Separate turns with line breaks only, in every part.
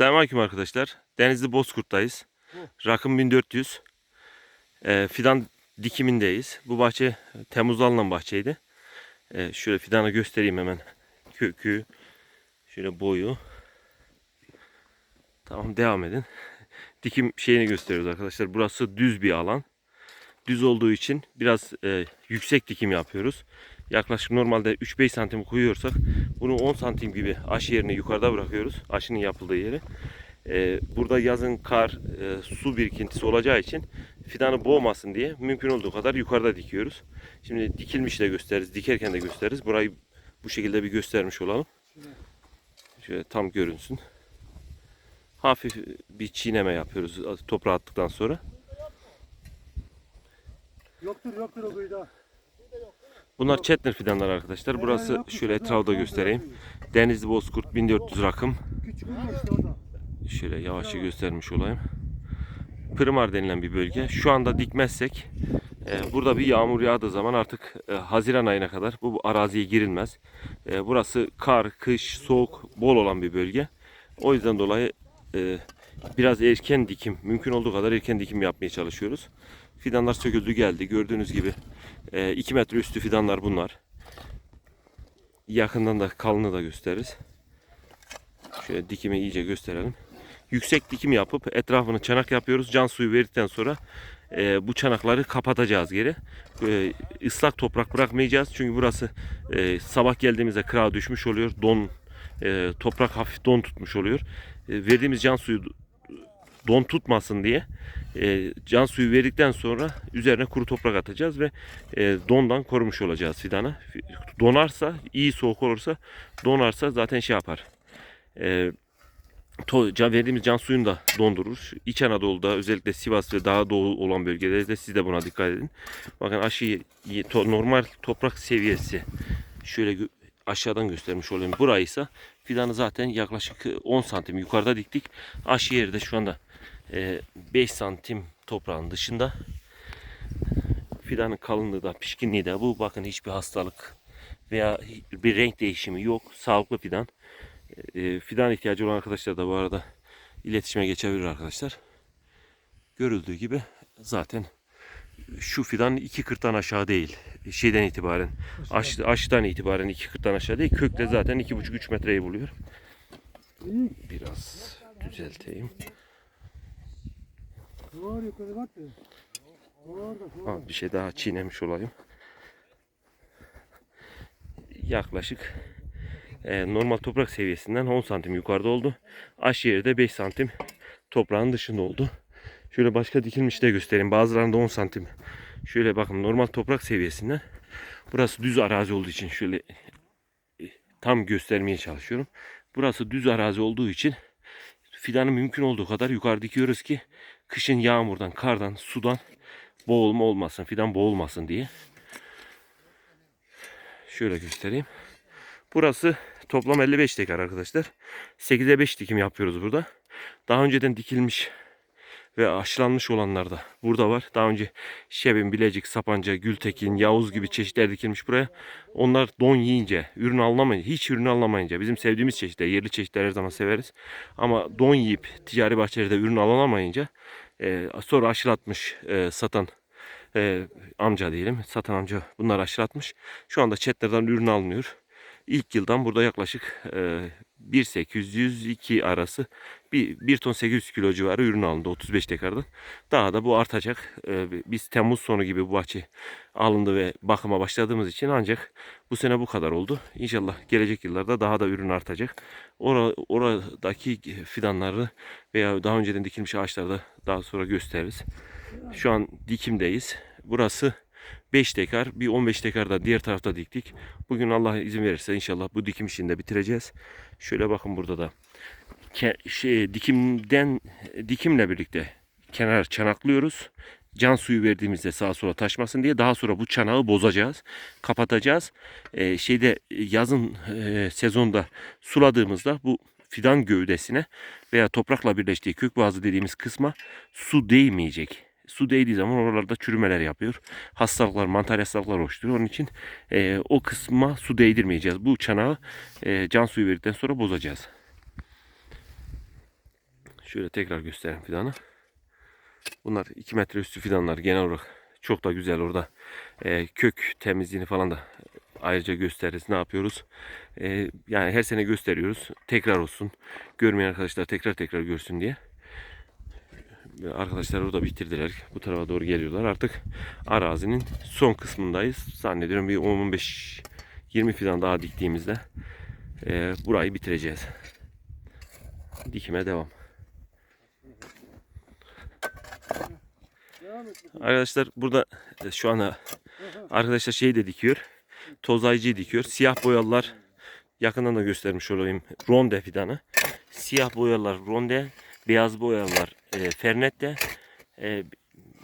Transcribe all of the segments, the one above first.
Selamünaleyküm arkadaşlar. Denizli Bozkurt'tayız. Rakım 1400. Ee, fidan dikimindeyiz. Bu bahçe Temmuz'da alınan bahçeydi. Ee, şöyle fidanı göstereyim hemen. Kökü, şöyle boyu. Tamam devam edin. Dikim şeyini gösteriyoruz arkadaşlar. Burası düz bir alan. Düz olduğu için biraz e, yüksek dikim yapıyoruz. Yaklaşık normalde 3-5 santim koyuyorsak bunu 10 santim gibi aşı yerine yukarıda bırakıyoruz. Aşının yapıldığı yeri. Ee, burada yazın kar, e, su birikintisi olacağı için fidanı boğmasın diye mümkün olduğu kadar yukarıda dikiyoruz. Şimdi dikilmiş de gösteririz, dikerken de gösteririz. Burayı bu şekilde bir göstermiş olalım. Şöyle tam görünsün. Hafif bir çiğneme yapıyoruz toprağa attıktan sonra.
Yoktur yoktur o kuyuda.
Bunlar Chetner fidanlar arkadaşlar. Burası şöyle etrafta göstereyim. Denizli Bozkurt 1400 rakım. Şöyle yavaşça göstermiş olayım. Pırmar denilen bir bölge. Şu anda dikmezsek e, burada bir yağmur yağdığı zaman artık e, Haziran ayına kadar bu araziye girilmez. E, burası kar, kış, soğuk, bol olan bir bölge. O yüzden dolayı e, biraz erken dikim, mümkün olduğu kadar erken dikim yapmaya çalışıyoruz. Fidanlar söküldü geldi. Gördüğünüz gibi 2 metre üstü fidanlar bunlar. Yakından da kalını da gösteririz. Şöyle dikimi iyice gösterelim yüksek dikim yapıp etrafını çanak yapıyoruz. Can suyu verdikten sonra e, bu çanakları kapatacağız geri. E, ıslak toprak bırakmayacağız. Çünkü burası e, sabah geldiğimizde kırağa düşmüş oluyor. Don e, toprak hafif don tutmuş oluyor. E, verdiğimiz can suyu don tutmasın diye e, can suyu verdikten sonra üzerine kuru toprak atacağız ve e, dondan korumuş olacağız fidanı. Donarsa, iyi soğuk olursa, donarsa zaten şey yapar. E, to, can, verdiğimiz can suyunu da dondurur. İç Anadolu'da özellikle Sivas ve daha doğu olan bölgelerde siz de buna dikkat edin. Bakın aşı to, normal toprak seviyesi şöyle aşağıdan göstermiş olayım. Burayı ise fidanı zaten yaklaşık 10 santim yukarıda diktik. Aşı yeri de şu anda e, 5 santim toprağın dışında. Fidanın kalınlığı da pişkinliği de bu. Bakın hiçbir hastalık veya bir renk değişimi yok. Sağlıklı fidan. E, fidan ihtiyacı olan arkadaşlar da bu arada iletişime geçebilir arkadaşlar. Görüldüğü gibi zaten şu fidan 2.40'tan aşağı değil. Şeyden itibaren, aş, aşıdan itibaren 2.40'tan aşağı değil. Kökle zaten 2.5-3 metreyi buluyor. Biraz düzelteyim.
Var yukarı bak da. Var da var.
Ha, bir şey daha çiğnemiş olayım. Yaklaşık e, normal toprak seviyesinden 10 santim yukarıda oldu. Aş yeri de 5 santim toprağın dışında oldu. Şöyle başka dikilmiş de göstereyim. Bazılarında 10 santim. Şöyle bakın normal toprak seviyesinden. Burası düz arazi olduğu için şöyle e, tam göstermeye çalışıyorum. Burası düz arazi olduğu için fidanı mümkün olduğu kadar yukarı dikiyoruz ki kışın yağmurdan, kardan, sudan boğulma olmasın, fidan boğulmasın diye. Şöyle göstereyim. Burası toplam 55 dekar arkadaşlar. 8'e 5 dikim yapıyoruz burada. Daha önceden dikilmiş ve aşılanmış olanlar da burada var. Daha önce Şebin, Bilecik, Sapanca, Gültekin, Yavuz gibi çeşitler dikilmiş buraya. Onlar don yiyince, ürün alınamayınca, hiç ürün alınamayınca bizim sevdiğimiz çeşitler, yerli çeşitler her zaman severiz. Ama don yiyip ticari bahçelerde ürün alınamayınca e, sonra aşılatmış e, satan e, amca diyelim. Satan amca bunlar aşılatmış. Şu anda chatlerden ürün alınıyor. İlk yıldan burada yaklaşık e, 1.800-2 arası bir, 1 ton 800 kilo civarı ürün alındı 35 dekardan. Daha da bu artacak. E, biz Temmuz sonu gibi bu bahçe alındı ve bakıma başladığımız için ancak bu sene bu kadar oldu. İnşallah gelecek yıllarda daha da ürün artacak. Ora, oradaki fidanları veya daha önceden dikilmiş ağaçları da daha sonra gösteririz. Şu an dikimdeyiz. Burası 5 dekar, bir 15 dekar da diğer tarafta diktik. Bugün Allah izin verirse inşallah bu dikim işini de bitireceğiz. Şöyle bakın burada da şey, dikimden dikimle birlikte kenar çanaklıyoruz. Can suyu verdiğimizde sağa sola taşmasın diye daha sonra bu çanağı bozacağız, kapatacağız. Ee, şeyde yazın e, sezonda suladığımızda bu fidan gövdesine veya toprakla birleştiği kök boğazı dediğimiz kısma su değmeyecek su değdiği zaman oralarda çürümeler yapıyor. Hastalıklar, mantar hastalıklar oluşturuyor. Onun için e, o kısma su değdirmeyeceğiz. Bu çanağı e, can suyu verdikten sonra bozacağız. Şöyle tekrar göstereyim fidanı. Bunlar 2 metre üstü fidanlar genel olarak çok da güzel orada. Ee, kök temizliğini falan da ayrıca gösteririz. Ne yapıyoruz? Ee, yani her sene gösteriyoruz. Tekrar olsun. Görmeyen arkadaşlar tekrar tekrar görsün diye. Arkadaşlar orada bitirdiler. Bu tarafa doğru geliyorlar. Artık arazinin son kısmındayız. Zannediyorum bir 10-15 20 fidan daha diktiğimizde e, burayı bitireceğiz. Dikime devam. Arkadaşlar burada e, şu anda arkadaşlar şey de dikiyor. Tozayıcı dikiyor. Siyah boyalılar yakından da göstermiş olayım. Ronde fidanı. Siyah boyalılar ronde. Beyaz boyalılar e, fernette. E,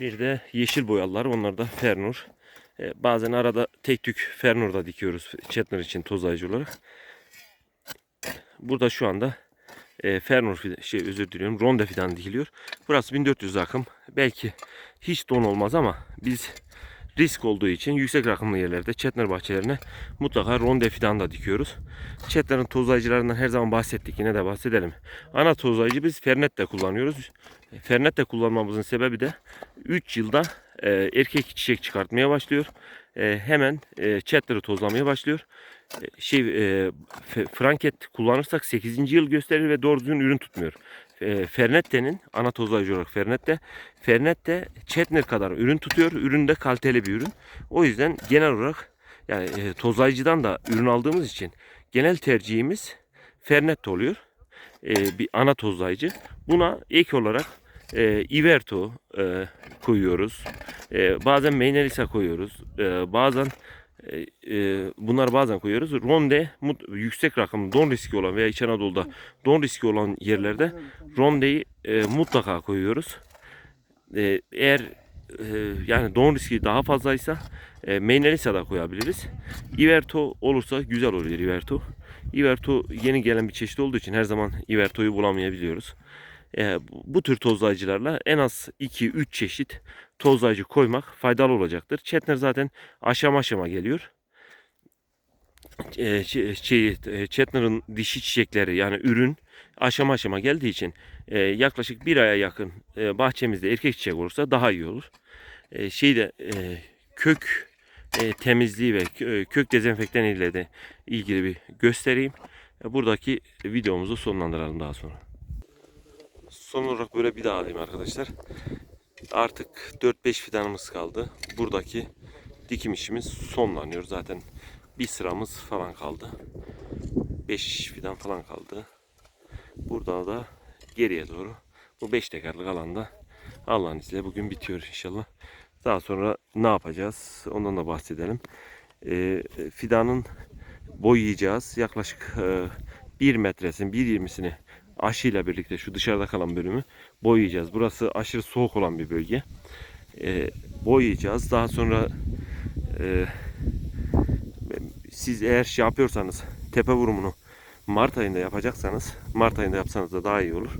bir de yeşil boyalılar. Onlar da fernur. E, bazen arada tek tük fernur da dikiyoruz. Chetner için tozayıcı olarak. Burada şu anda e, fernur fidan, şey özür diliyorum. Ronde fidan dikiliyor. Burası 1400 akım. Belki hiç don olmaz ama biz risk olduğu için yüksek rakımlı yerlerde Chetner bahçelerine mutlaka ronde fidan da dikiyoruz. Chetner'ın tozlayıcılarından her zaman bahsettik. Yine de bahsedelim. Ana tozlayıcı biz Fernet de kullanıyoruz. Fernet de kullanmamızın sebebi de 3 yılda e, erkek çiçek çıkartmaya başlıyor. E, hemen e, Chetner'ı tozlamaya başlıyor. E, şey e, Franket kullanırsak 8. yıl gösterir ve doğru düzgün ürün tutmuyor. E, Fernette'nin ana tozlayıcı olarak Fernette Fernette Chetner kadar ürün tutuyor. Ürün de kaliteli bir ürün. O yüzden genel olarak yani e, tozlayıcıdan da ürün aldığımız için genel tercihimiz Fernette oluyor. E, bir ana tozlayıcı. Buna ek olarak e, Iverto e, koyuyoruz. E, bazen Meynelisa koyuyoruz. E, bazen e, e, bunlar bazen koyuyoruz. Ronde yüksek rakım don riski olan veya İç Anadolu'da don riski olan yerlerde Ronde'yi e, mutlaka koyuyoruz. E, eğer e, yani don riski daha fazlaysa e, Meynelisa da koyabiliriz. Iverto olursa güzel olur Iverto. Iverto yeni gelen bir çeşit olduğu için her zaman Iverto'yu bulamayabiliyoruz. E, bu- tür tozlayıcılarla en az 2-3 çeşit tozlayıcı koymak faydalı olacaktır. Chetner zaten aşama aşama geliyor. E, şey, e, dişi çiçekleri yani ürün aşama aşama geldiği için e, yaklaşık bir aya yakın e, bahçemizde erkek çiçek olursa daha iyi olur. E, şeyde e, kök temizliği ve kö- kök dezenfektan ile de ilgili bir göstereyim. Buradaki videomuzu sonlandıralım daha sonra. Son olarak böyle bir daha alayım arkadaşlar. Artık 4-5 fidanımız kaldı. Buradaki dikim işimiz sonlanıyor. Zaten bir sıramız falan kaldı. 5 fidan falan kaldı. Burada da geriye doğru bu 5 tekerlik alanda Allah'ın izniyle bugün bitiyor inşallah. Daha sonra ne yapacağız? Ondan da bahsedelim. Ee, fidanın boyayacağız. Yaklaşık e, 1 metresini, 1.20'sini aşıyla birlikte şu dışarıda kalan bölümü boyayacağız. Burası aşırı soğuk olan bir bölge. Ee, boyayacağız. Daha sonra e, siz eğer şey yapıyorsanız tepe vurumunu Mart ayında yapacaksanız Mart ayında yapsanız da daha iyi olur.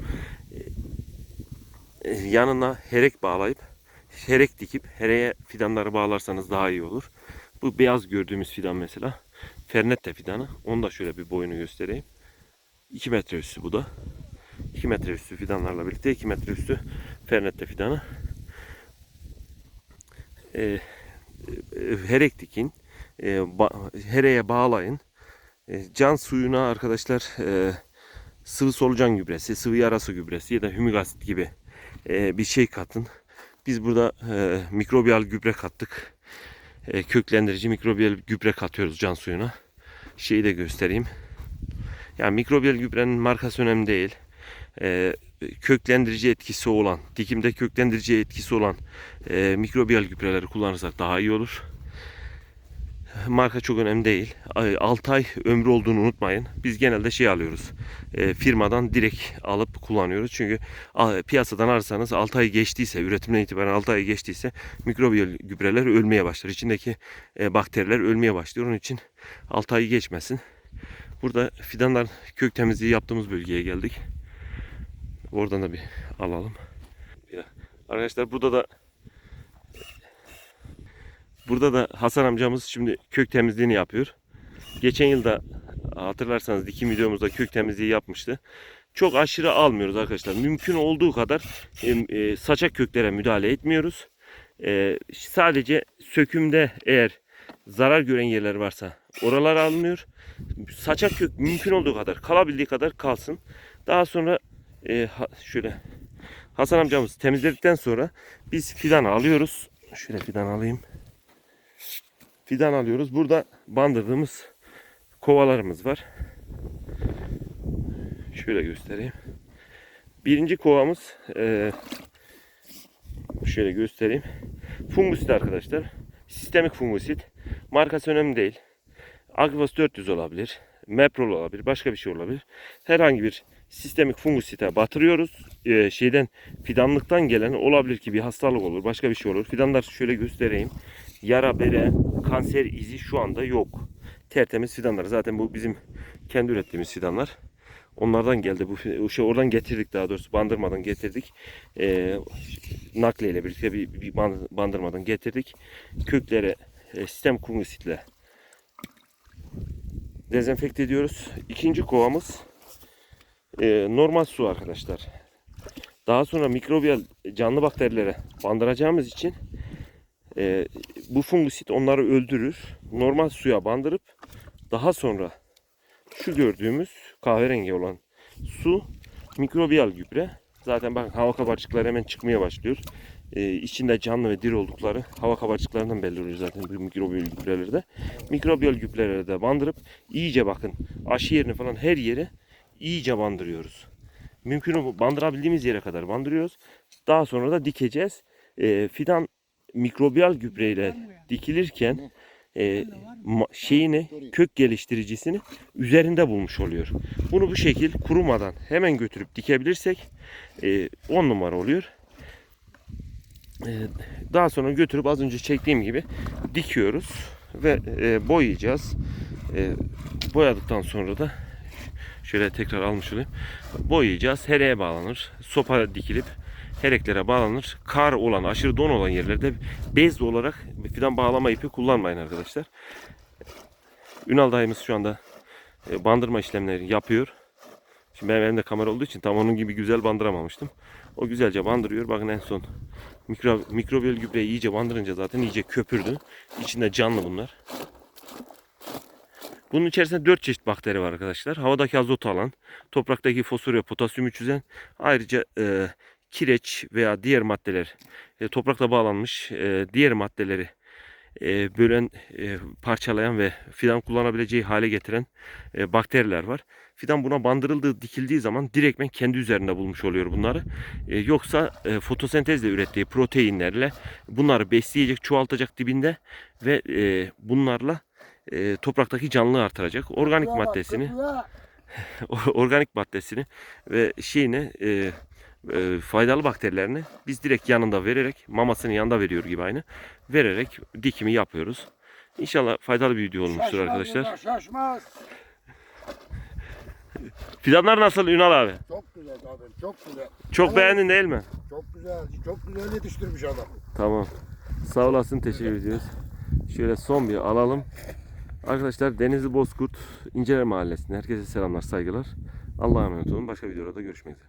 Ee, yanına herek bağlayıp herek dikip hereye fidanları bağlarsanız daha iyi olur. Bu beyaz gördüğümüz fidan mesela Fernette fidanı. Onu da şöyle bir boyunu göstereyim. 2 metre üstü bu da. 2 metre üstü fidanlarla birlikte 2 metre üstü Fernette fidanı. Ee, e, herek dikin. Ee, ba- hereye bağlayın. E, can suyuna arkadaşlar e, sıvı solucan gübresi, sıvı yarası gübresi ya da hümik asit gibi e, bir şey katın. Biz burada e, mikrobiyal gübre kattık. E, köklendirici mikrobiyal gübre katıyoruz can suyuna. Şeyi de göstereyim. Yani mikrobiyal gübrenin markası önemli değil. E, köklendirici etkisi olan, dikimde köklendirici etkisi olan e, mikrobiyal gübreleri kullanırsak daha iyi olur. Marka çok önemli değil. 6 ay ömrü olduğunu unutmayın. Biz genelde şey alıyoruz. E, firmadan direkt alıp kullanıyoruz. Çünkü a, piyasadan ararsanız 6 ay geçtiyse, üretimden itibaren 6 ay geçtiyse mikrobiyal gübreler ölmeye başlar. İçindeki e, bakteriler ölmeye başlıyor. Onun için 6 ay geçmesin. Burada fidanlar kök temizliği yaptığımız bölgeye geldik. Oradan da bir alalım. Arkadaşlar burada da Burada da Hasan amcamız şimdi kök temizliğini yapıyor. Geçen yılda hatırlarsanız dikim videomuzda kök temizliği yapmıştı. çok aşırı almıyoruz arkadaşlar. Mümkün olduğu kadar e, saçak köklere müdahale etmiyoruz. E, sadece sökümde eğer zarar gören yerler varsa oralar alınıyor. Saçak kök mümkün olduğu kadar kalabildiği kadar kalsın. Daha sonra e, ha- şöyle Hasan amcamız temizledikten sonra biz fidan alıyoruz. Şöyle fidan alayım. Fidan alıyoruz. Burada bandırdığımız kovalarımız var. Şöyle göstereyim. Birinci kovamız e, şöyle göstereyim. Fungusit arkadaşlar. Sistemik fungusit. Markası önemli değil. Agrivas 400 olabilir. Meprol olabilir. Başka bir şey olabilir. Herhangi bir sistemik fungusite batırıyoruz. Ee, şeyden fidanlıktan gelen olabilir ki bir hastalık olur. Başka bir şey olur. Fidanlar şöyle göstereyim. Yara, bere, kanser izi şu anda yok. Tertemiz fidanlar. Zaten bu bizim kendi ürettiğimiz fidanlar. Onlardan geldi bu şey oradan getirdik daha doğrusu bandırmadan getirdik. Ee, nakliyle birlikte bir, bir ban- bandırmadan getirdik. Köklere e, sistem fungisitle dezenfekte ediyoruz. İkinci kovamız e, normal su arkadaşlar. Daha sonra mikrobiyal canlı bakterilere bandıracağımız için e, bu fungisit onları öldürür. Normal suya bandırıp daha sonra şu gördüğümüz kahverengi olan su mikrobiyal gübre. Zaten bakın hava kabarcıkları hemen çıkmaya başlıyor. Ee, içinde canlı ve diri oldukları hava kabarcıklarından belli oluyor zaten bu mikrobiyal gübrelerde. Mikrobiyal gübreleri de bandırıp iyice bakın aşı yerini falan her yere iyice bandırıyoruz. Mümkün bandırabildiğimiz yere kadar bandırıyoruz. Daha sonra da dikeceğiz. Ee, fidan mikrobiyal gübreyle dikilirken e, şeyini kök geliştiricisini üzerinde bulmuş oluyor. Bunu bu şekil kurumadan hemen götürüp dikebilirsek 10 numara oluyor. E, daha sonra götürüp az önce çektiğim gibi dikiyoruz ve e, boyayacağız. E, boyadıktan sonra da şöyle tekrar almış olayım. Boyayacağız. Hereye bağlanır. Sopa dikilip hereklere bağlanır. Kar olan, aşırı don olan yerlerde bez olarak fidan bağlama ipi kullanmayın arkadaşlar. Ünal dayımız şu anda e, bandırma işlemleri yapıyor. Şimdi benim elimde kamera olduğu için tam onun gibi güzel bandıramamıştım. O güzelce bandırıyor. Bakın en son mikro, mikrobiyal gübreyi iyice bandırınca zaten iyice köpürdü. İçinde canlı bunlar. Bunun içerisinde 4 çeşit bakteri var arkadaşlar. Havadaki azotu alan, topraktaki fosfor ve potasyumu çözen, ayrıca e, kireç veya diğer maddeler, e, toprakla bağlanmış e, diğer maddeleri e, bölen, e, parçalayan ve fidan kullanabileceği hale getiren e, bakteriler var. Fidan buna bandırıldığı, dikildiği zaman direktmen kendi üzerinde bulmuş oluyor bunları. E, yoksa e, fotosentezle ürettiği proteinlerle bunları besleyecek, çoğaltacak dibinde ve e, bunlarla e, topraktaki canlılığı artıracak. Organik maddesini, organik maddesini ve şeyini e, e, faydalı bakterilerini biz direkt yanında vererek mamasının yanında veriyor gibi aynı vererek dikimi yapıyoruz. İnşallah faydalı bir video olmuştur arkadaşlar.
Şaşmaz.
Fidanlar nasıl Ünal abi?
Çok güzel abi, çok güzel.
Çok
Evet.
beğendin değil mi?
Çok güzel, çok güzel yetiştirmiş adam.
Tamam. Sağ olasın teşekkür ediyoruz. Şöyle son bir alalım. Arkadaşlar Denizli Bozkurt İnceler Mahallesi'nde herkese selamlar saygılar. Allah'a emanet olun. Başka videoda görüşmek üzere.